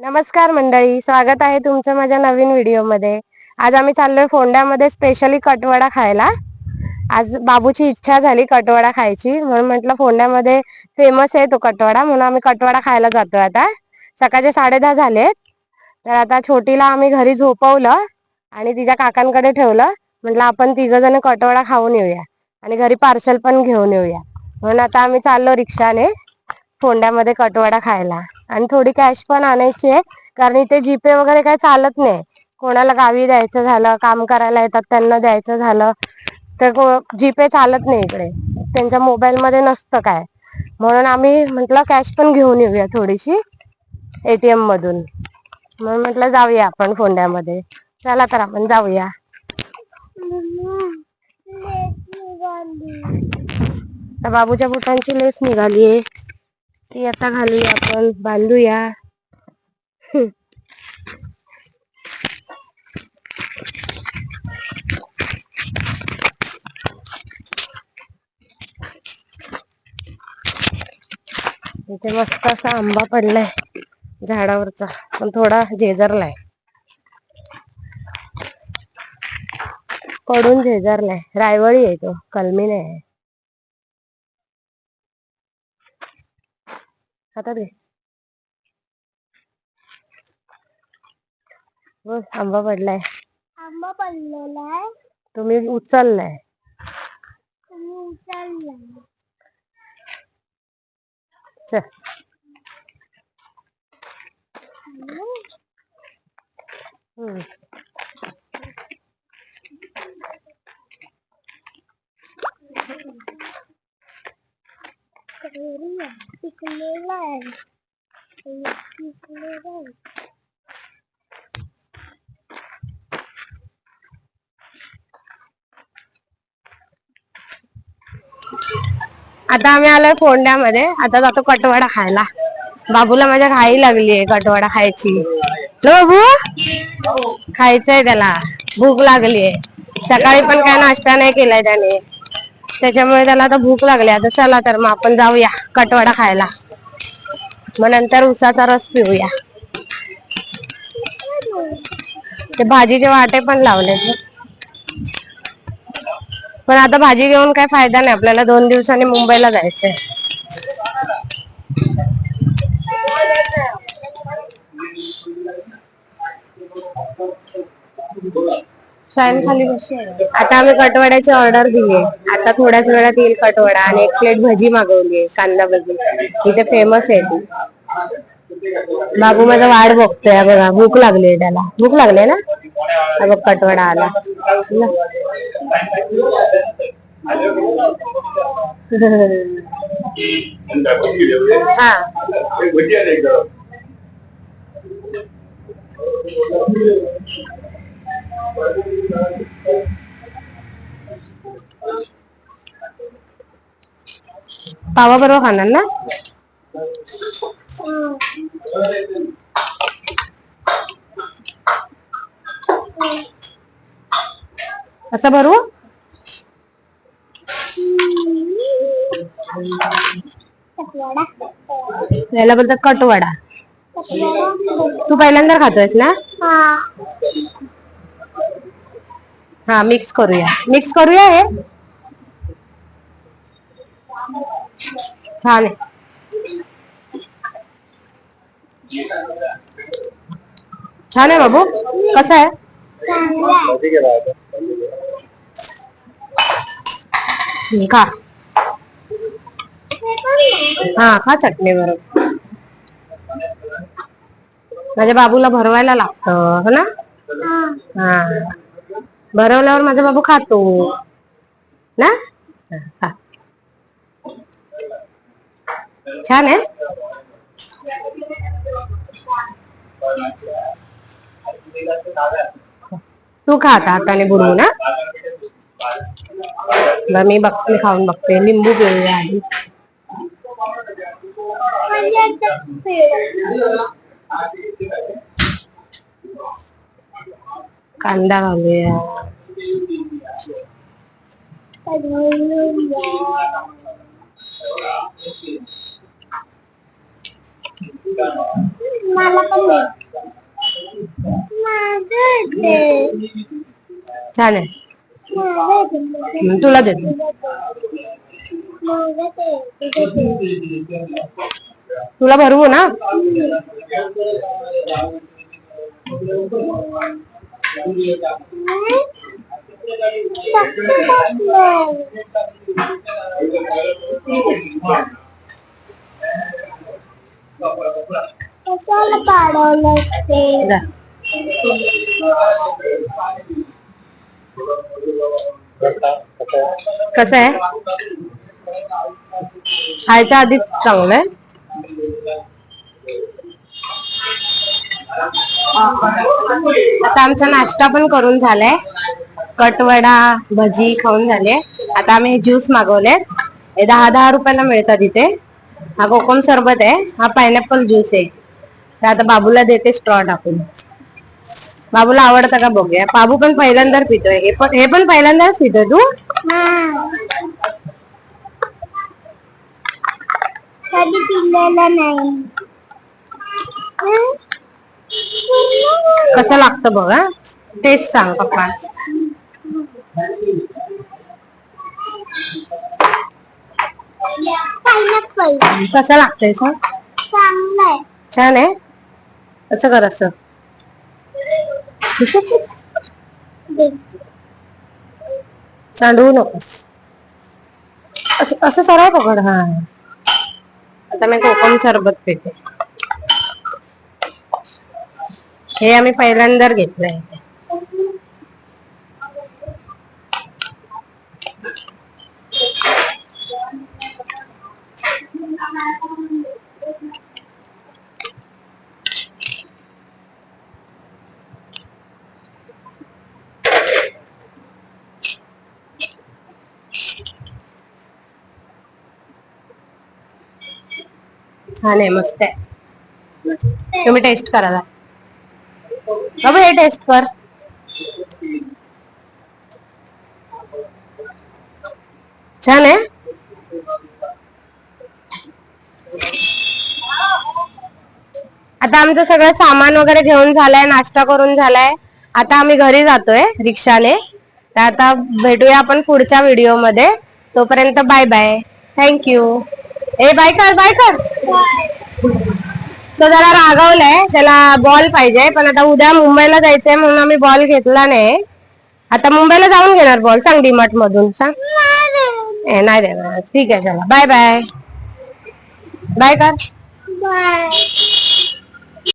नमस्कार मंडळी स्वागत आहे तुमचं माझ्या नवीन व्हिडिओमध्ये. आज आम्ही चाललोय फोंड्यामध्ये स्पेशली कटवडा खायला. आज बाबूची इच्छा झाली कटवडा खायची म्हणून म्हटलं फोंड्यामध्ये फेमस आहे तो कटवडा म्हणून आम्ही कटवडा खायला जातोय आता. सकाळचे साडे दहा झालेत. तर आता छोटीला आम्ही घरी झोपवलं आणि तिच्या काकांकडे ठेवलं. म्हटलं आपण तिघ जण कटवडा खाऊन येऊया आणि घरी पार्सल पण घेऊन येऊया. म्हणून आता आम्ही चाललो रिक्षाने फोंड्यामध्ये कटवडा खायला. आणि थोडी कॅश पण आणायची आहे. कारण इथे जीपे वगैरे काही चालत नाही. कोणाला गावी द्यायचं झालं काम करायला येतात त्यांना द्यायचं झालं. तर जीपे चालत नाही इकडे. त्यांच्या मोबाईल मध्ये नसतं काय. म्हणून आम्ही म्हटलं कॅश पण घेऊन येऊया थोडीशी एटीएम मधून. म्हणून म्हटलं जाऊया आपण फोंड्यामध्ये. चला तर आपण जाऊया. तर बाबूच्या बुटांची लेस निघालीये. ती आता घालूया आपण बांधूया. इथे मस्त असा आंबा पडलाय झाडावरचा पण थोडा झेजरलाय. पडून झेजरलाय रायवळी आहे तो कलमी नाही हातात घे बघ आंबा पडलाय. आंबा पडलेला आहे. तुम्ही उचललाय. तुम्ही उचलला. चल. हम्म. पिकलेला आहे आता आम्ही आलोय फोंड्यामध्ये. आता जातो कटवाडा खायला. बाबूला माझ्या घाई लागलीये कटवाडा खायची. बाबू! खायचंय त्याला. भूक लागलीये सकाळी पण काय नाश्ता नाही केलाय त्याने. त्याच्यामुळे त्याला आता भूक लागली आता चला तर मग आपण जाऊया कटवाडा खायला. मग नंतर उसाचा रस पिऊया. ते भाजीचे वाटे पण लावले पण आता भाजी घेऊन काय फायदा नाही आपल्याला दोन दिवसांनी मुंबईला जायचंय. फॅन खाली बसू आता आम्ही कटवड्याची ऑर्डर दिली आता थोड्याच वेळात येईल कटवडा आणि एक प्लेट भजी मागवली कांदा भजी. इथे फेमस आहे ती. बाबू माझा वाढ बघतोय. बघा भूक लागली त्याला. भूक लागली ना? बघ कटवडा आला. हा. पावा बरोबर खाणार ना? असं भरू? याला बोलतात कटवडा. तू पहिल्यांदा खातोयस ना? हा मिक्स करूया। मिक्स करूया हे? छान छान आहे बाबू। कसं हम्म, खा। हा खा चटणी बरोबर। माझ्या बाबूला भरवायला लागतं हो ना? हा. भरवल्यावर माझा बाबू खातो. ना? हा, खा. छान आहे? तू खा आता हाताने बुडवू ना बरं, मी बघते खाऊन बघते. लिंबू पिळूया आधी. कांदा घालूया मला पण दे माझं ते छान आहे माझं ते हम्म, तुला देते माझं ते तुझं ते. तुला भरवू ना जास्त बसलंय. कशाला पाडवलंस ते जा. कसं आहे खायच्या आधीच चांगलं आहे आता आमचा नाश्ता पण करून झालाय. कटवडा भजी खाऊन झाले. आता आम्ही ज्यूस मागवले हे दहा दहा रुपयाला मिळतात इथे. हा कोकम सरबत आहे. हा पायनॅपल ज्यूस आहे. तर आता बाबूला देते स्ट्रॉ टाकून. बाबूला आवडतं का बघूया. बाबू पण पहिल्यांदाच पितोय. हे पण हे पण पहिल्यांदाच पितोय तू? कधी पिल्लेलं नाही. कसं लागतं बघ टेस्ट सांग पप्पा. कसं लागतंय चांगलंय. छान आहे. असं कर असं. चांडवू नकोस असं असं सरळ पकड हा. आता मी कोकम सरबत पिते. हे आम्ही पहिल्यांदा घेतलंय छान आहे मस्त आहे. तुम्ही टेस्ट करा बाबा हे टेस्ट कर. छान आहे. आता आमचं सगळं सामान वगैरे घेऊन झालाय नाश्ता करून झालाय. आता आम्ही घरी जातोय रिक्षाने. तर आता भेटूया आपण पुढच्या व्हिडिओमध्ये तोपर्यंत बाय बाय. थँक्यू ए बाय कर बाय कर. तो जरा रागवलाय त्याला बॉल पाहिजे. पण आता उद्या मुंबईला जायचंय म्हणून आम्ही बॉल घेतला नाही. आता मुंबईला जाऊन घेणार बॉल सांग डीमार्ट मधून सांग. ए, नाही देणार. ठीक आहे चला. बाय बाय बाय कर. बाय